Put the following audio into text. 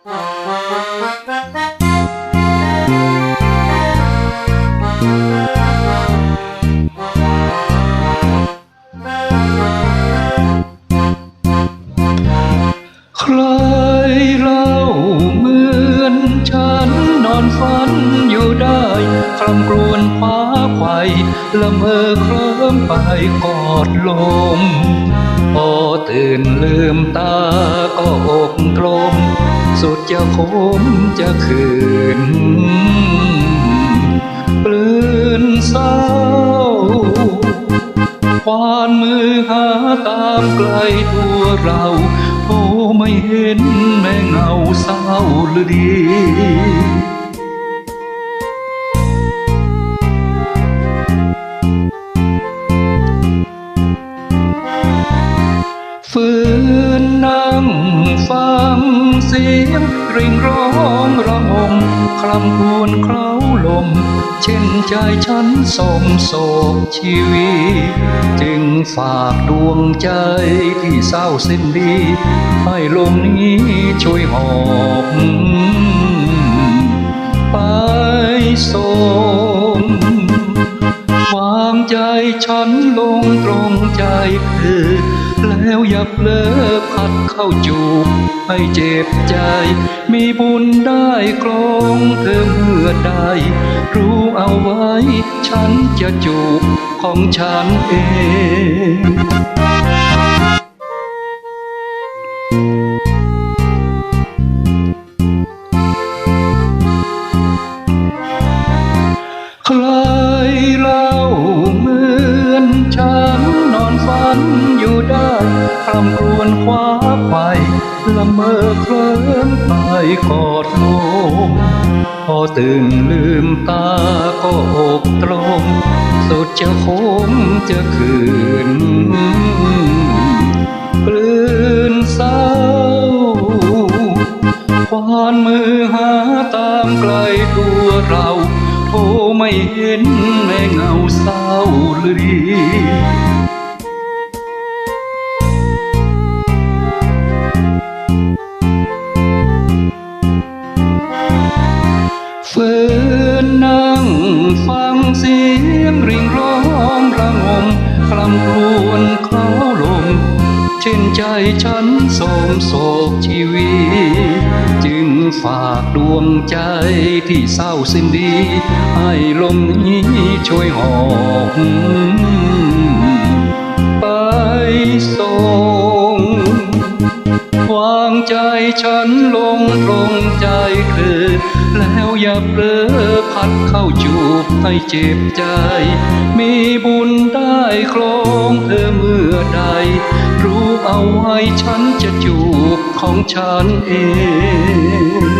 ใครเล่าเหมือนฉันนอนฝันอยู่ได้คลำกรวนคว้าไขว่ละเมอเคลิ้มไปกอดลมพอตื่นลืมตาก็อกกลม สุดจะคมจะคืนปลื้นเศร้าควานมือหาตามไกลตัวเราโทไม่เห็นแม่เงาเศร้าหรือดี ฝืนนั่งฟังเสียงริ่งร้องระงมคลำควรเคล้าลม เช่นใจฉันสมโศกชีวิตจึงฝากดวงใจที่เศร้าสิ้นดี ให้ลมนี้ช่วยหอบไปส่งวางใจฉันลงตรงใจเธอ แล้วอย่าเพลอพัดเข้าจูบให้เจ็บใจ มีบุญได้กลองเธอเมื่อใดรู้เอาไว้ ฉันจะจูบของฉันเอง อนอยู่ได้คำกรวนคว้าไปละเมอเคลิ้มไปกอดลมพอตื่นลืมตาก็อกตรมสุดจะโคมจะคืนกลืนเศร้าควานมือหาตามไกลตัวเราโทไม่เห็นแม่เงาเศร้าห ฝืนนั่งฟังเสียงริ่งร้องระงมคลำครวญเคล้าลมเช่นใจฉันโสมโศกชีวิต จึงฝากดวงใจที่เศร้าสิ้นดี ให้ลมนี้ช่วยหอบไปส่งวางใจฉัน เผลอพัดเข้าจูบให้เจ็บใจ มีบุญได้ครองเธอเมื่อใด รู้เอาไว้ฉันจะจูบของฉันเอง